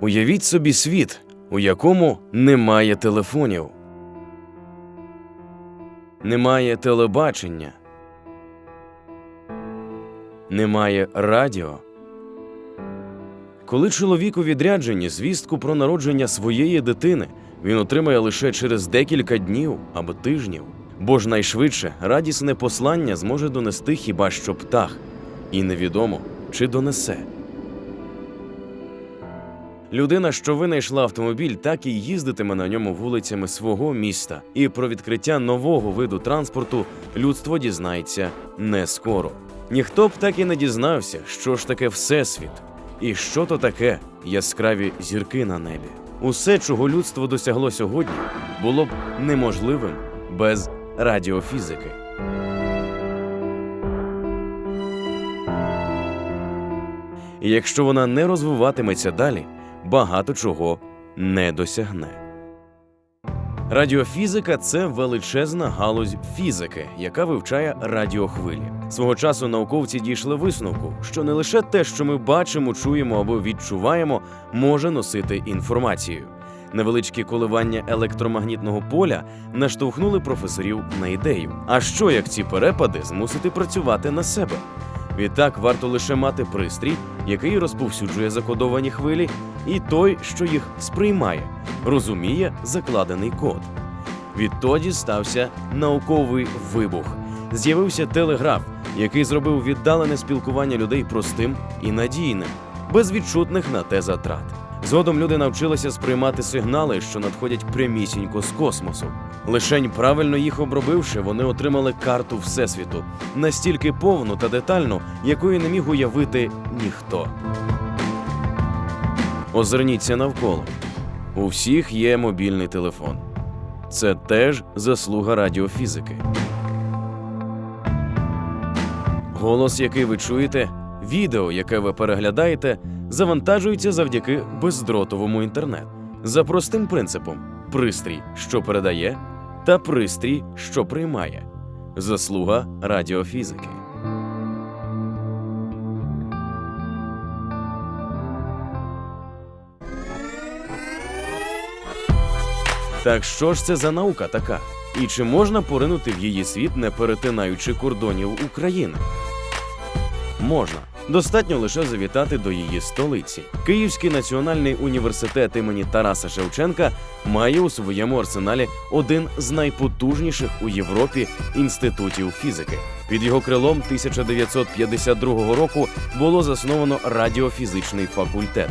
Уявіть собі світ, у якому немає телефонів, немає телебачення, немає радіо. Коли чоловік у відрядженні звістку про народження своєї дитини він отримає лише через декілька днів або тижнів, бо ж найшвидше радісне послання зможе донести хіба що птах, і невідомо, чи донесе. Людина, що винайшла автомобіль, так і їздитиме на ньому вулицями свого міста. І про відкриття нового виду транспорту людство дізнається не скоро. Ніхто б так і не дізнався, що ж таке всесвіт, і що то таке яскраві зірки на небі. Усе, чого людство досягло сьогодні, було б неможливим без радіофізики. Якщо вона не розвиватиметься далі, багато чого не досягне. Радіофізика це величезна галузь фізики, яка вивчає радіохвилі. Свого часу науковці дійшли висновку, що не лише те, що ми бачимо, чуємо або відчуваємо, може носити інформацію. Невеличкі коливання електромагнітного поля наштовхнули професорів на ідею. А що як ці перепади змусити працювати на себе? Відтак варто лише мати пристрій, який розповсюджує закодовані хвилі, і той, що їх сприймає, розуміє закладений код. Відтоді стався науковий вибух. З'явився телеграф, який зробив віддалене спілкування людей простим і надійним, без відчутних на те затрат. Згодом люди навчилися сприймати сигнали, що надходять прямісінько з космосу. Лишень правильно їх обробивши, вони отримали карту Всесвіту настільки повну та детальну, якої не міг уявити ніхто. Озирніться навколо. У всіх є мобільний телефон. Це теж заслуга радіофізики. Голос, який ви чуєте, відео, яке ви переглядаєте, завантажується завдяки бездротовому інтернету. За простим принципом: пристрій, що передає, та пристрій, що приймає. Заслуга радіофізики. Так що ж це за наука така? І чи можна поринути в її світ, не перетинаючи кордонів України? Можна. Достатньо лише завітати до її столиці. Київський національний університет імені Тараса Шевченка має у своєму арсеналі один з найпотужніших у Європі інститутів фізики. Під його крилом 1952 року було засновано радіофізичний факультет.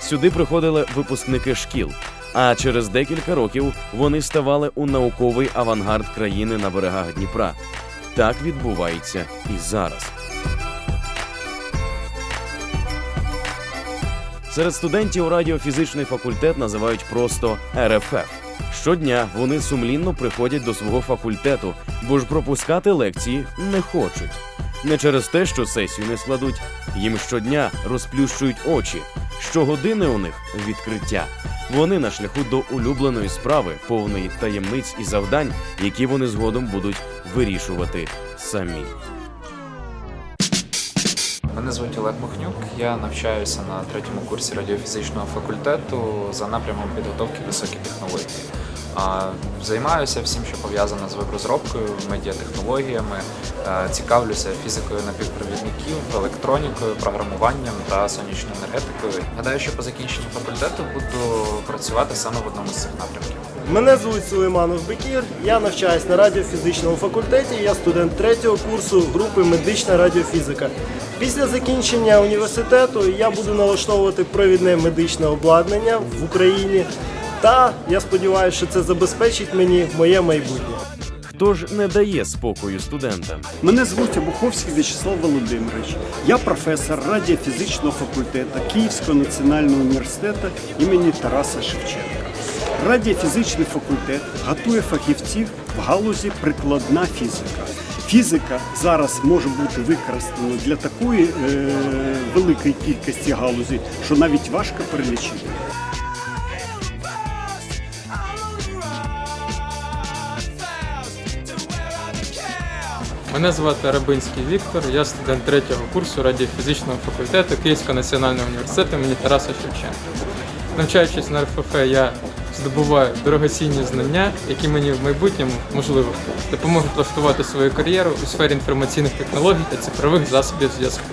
Сюди приходили випускники шкіл. А через декілька років вони ставали у науковий авангард країни на берегах Дніпра. Так відбувається і зараз. Серед студентів радіофізичний факультет називають просто РФФ. Щодня вони сумлінно приходять до свого факультету, бо ж пропускати лекції не хочуть. Не через те, що сесію не складуть, їм щодня розплющують очі. Щогодини у них відкриття. Вони на шляху до улюбленої справи, повної таємниць і завдань, які вони згодом будуть вирішувати самі. Мене звуть Олег Махнюк. Я навчаюся на третьому курсі радіофізичного факультету за напрямом підготовки високих технології. Займаюся всім, що пов'язано з веб-розробкою, медіатехнологіями, е, цікавлюся фізикою напівпровідників, електронікою, програмуванням та сонячною енергетикою. Гадаю, що по закінченні факультету буду працювати саме в одному з цих напрямків. Мене звуть Сулейманов Бекір. Я навчаюсь на радіофізичному факультеті. Я студент третього курсу групи медична радіофізика. Після закінчення університету я буду налаштовувати провідне медичне обладнання в Україні. Та я сподіваюся, що це забезпечить мені моє майбутнє. Хто ж не дає спокою студентам? Мене звуть Обуховський В'ячеслав Володимирович. Я професор радіофізичного факультету Київського національного університету імені Тараса Шевченка. Радіофізичний факультет готує фахівців в галузі прикладна фізика. Фізика зараз може бути використана для такої е, великої кількості галузей, що навіть важко перелічити. Мене звати Рабинський Віктор, я студент третього курсу радіофізичного факультету Київського національного університету імені Тараса Шевченка. Навчаючись на РФФ, я здобуваю дорогоцінні знання, які мені в майбутньому, можливо, допоможуть влаштувати свою кар'єру у сфері інформаційних технологій та цифрових засобів зв'язку.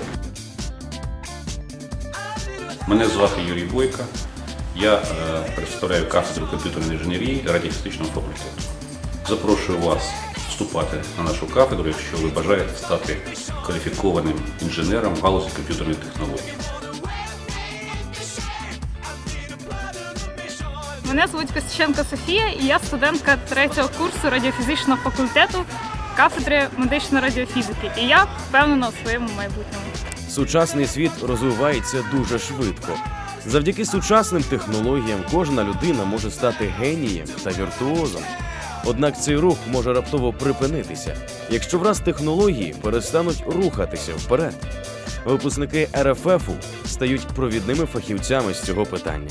Мене звати Юрій Бойко. Я е, представляю кафедру комп'ютерної інженерії радіофізичного факультету. Запрошую вас вступати на нашу кафедру, якщо ви бажаєте стати кваліфікованим інженером в галузі комп'ютерної технології. Мене звуть Костюченко Софія, і я студентка третього курсу радіофізичного факультету кафедри медичної радіофізики. І я впевнена у своєму майбутньому. Сучасний світ розвивається дуже швидко. Завдяки сучасним технологіям кожна людина може стати генієм та віртуозом. Однак цей рух може раптово припинитися, якщо враз технології перестануть рухатися вперед. Випускники РФФу стають провідними фахівцями з цього питання,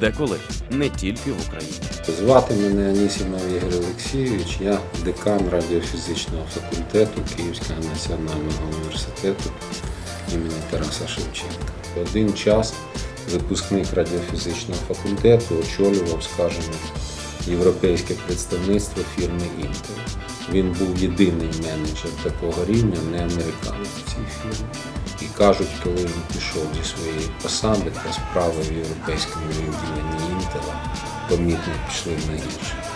деколи не тільки в Україні. Звати мене Анісімов Ігор Олексійович, я декан радіофізичного факультету Київського національного університету імені Тараса Шевченка. Один час випускник радіофізичного факультету очолював, скажімо, європейське представництво фірми Intel. Він був єдиний менеджер такого рівня, не американець в цій фірмі. І кажуть, коли він пішов зі своєї посади, то справи в європейському відділенні Інтела помітно пішли на гірше.